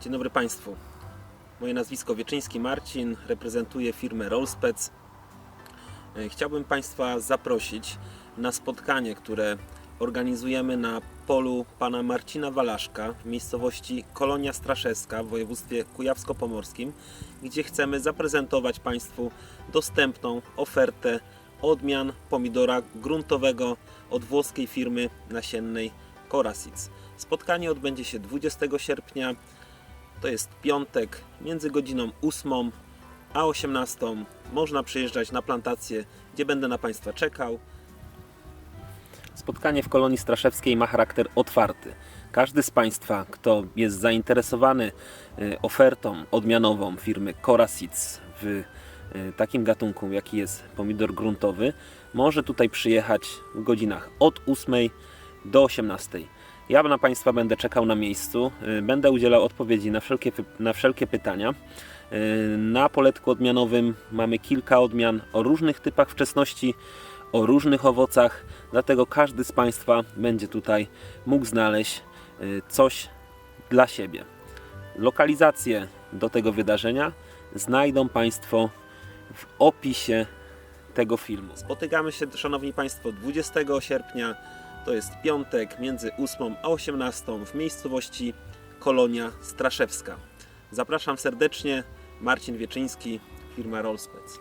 Dzień dobry Państwu. Moje nazwisko Wieczyński Marcin, reprezentuję firmę Rollspec. E, Chciałbym Państwa zaprosić na spotkanie, które organizujemy na polu pana Marcina Walaszka w miejscowości Kolonia Straszewska w województwie kujawsko-pomorskim, gdzie chcemy zaprezentować Państwu dostępną ofertę odmian pomidora gruntowego od włoskiej firmy nasiennej Corasic. Spotkanie odbędzie się 20 sierpnia to jest piątek między godziną 8 a 18. Można przyjeżdżać na plantację, gdzie będę na Państwa czekał. Spotkanie w kolonii Straszewskiej ma charakter otwarty. Każdy z Państwa, kto jest zainteresowany e, ofertą odmianową firmy Corasic w e, takim gatunku, jaki jest pomidor gruntowy, może tutaj przyjechać w godzinach od 8 do 18. Ja na Państwa będę czekał na miejscu, y, będę udzielał odpowiedzi na wszelkie, na wszelkie pytania. Y, Na poletku odmianowym mamy kilka odmian o różnych typach wczesności, o różnych owocach, dlatego każdy z Państwa będzie tutaj mógł znaleźć y, coś dla siebie. Lokalizację do tego wydarzenia znajdą Państwo w opisie tego filmu. Spotykamy się, Szanowni Państwo, 20 sierpnia. To jest piątek między 8 a 18 w miejscowości Kolonia Straszewska. Zapraszam serdecznie. Marcin Wieczyński, firma Rollspec.